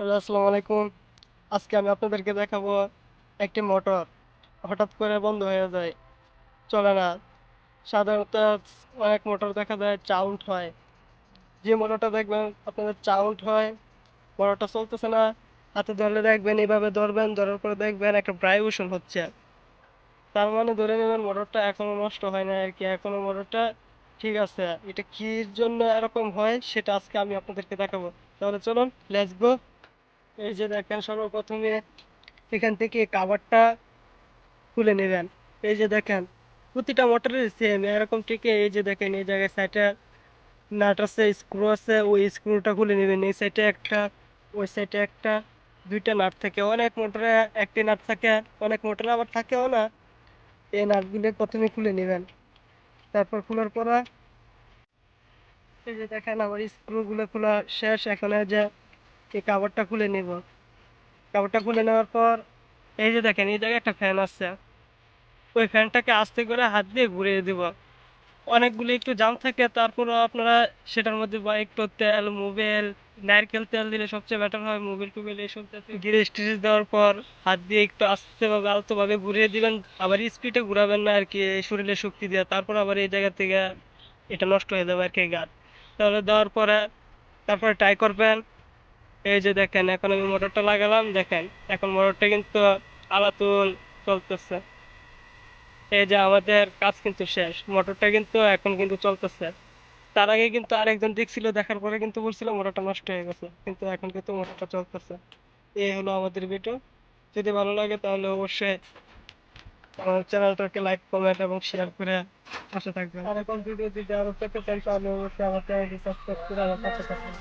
আসসালামু আলাইকুম। আজকে আমি আপনাদেরকে দেখাবো একটি মোটর। হঠাৎ করে বন্ধ হয়ে যায়। চলে না। সাধারণত অনেক মোটর দেখা যায় চাউন্ট হয়। যে মোটরটা দেখবেন, আপনাদের চাউন্ট হয়, মোটরটা চলতেছে না। হাতে ধরলে দেখবেন, এইভাবে ধরবেন, ধরার পরে দেখবেন একটা ভাইব্রেশন হচ্ছে। তার মানে ধরে নেবেন, মোটরটা এখনও নষ্ট হয় না আর কি। এখনও মোটরটা ঠিক আছে। এটা কির জন্য এরকম হয়, সেটা আজকে আমি আপনাদেরকে দেখাবো। তাহলে চলুন লেটস গো এই যে দেখেন, সর্বপ্রথমে এখান থেকে কাভারটা খুলে নেবেন। এই যে দেখেন, প্রতিটা মোটরের সেম এরকম ঠিক এই যে দেখেন, এই জায়গায় সাইডে নাট আছে স্ক্রু আছে, ওই স্ক্রুটা খুলে নেবেন। এই সাইডে একটা, ওই সাইডে একটা, দুইটা নাট থাকে। অনেক মোটরে একটি নাট থাকে, অনেক মোটরে আবার থাকেও না। এই নাটগুলো প্রথমে খুলে নেবেন। তারপর খোলার পরে, এই যে দেখেন, আমার স্ক্রুগুলো খোলা শেষ। এখন যে এই কাপড়টা খুলে নিব। কাপড়টা খুলে নেওয়ার পর, এই যে দেখেন, এই জায়গায় একটা ফ্যান আসছে ওই ফ্যানটাকে আস্তে করে হাত দিয়ে ঘুরিয়ে দিব। অনেকগুলি একটু জাম থাকে, তারপরও আপনারা সেটার মধ্যে বা একটু তেল মোবিল নারকেল তেল দিলে সবচেয়ে বেটার হয়। মোবিল টুবিল এইসব গিরিস টিরিস দেওয়ার পর হাত দিয়ে একটু আস্তেভাবে, আলতোভাবে ঘুরিয়ে দিবেন। আবার স্পিডে ঘুরাবেন না আর কি শরীরে শক্তি দিয়ে। তারপর আবার এই জায়গা থেকে এটা নষ্ট হয়ে যাবে আর কি গাছ তাহলে দেওয়ার পরে তারপরে ট্রাই করবেন। এই যে দেখেন, এখন আমি মোটরটা লাগালাম, দেখেন, এখন মোটরটা কিন্তু আলাতুল চলতেছে। এই যে আমাদের কাজ কিন্তু শেষ, মোটরটা কিন্তু এখন কিন্তু চলতেছে। তার আগে কিন্তু আরেকজন দেখছিল, দেখার পরে কিন্তু বলছিল মোটরটা নষ্ট হয়ে গেছে, কিন্তু এখন কিন্তু মোটরটা চলতেছে। এই হলো আমাদের ভিডিও যদি ভালো লাগে তাহলে অবশ্যই আমার চ্যানেলটাকে লাইক কমেন্ট এবং শেয়ার করে পাশে থাকবেন। আর এখন ভিডিও যদি আরও পেতে চান তাহলে অবশ্যই আমার চ্যানেলটি সাবস্ক্রাইব করে আমার পাশে থাকবেন।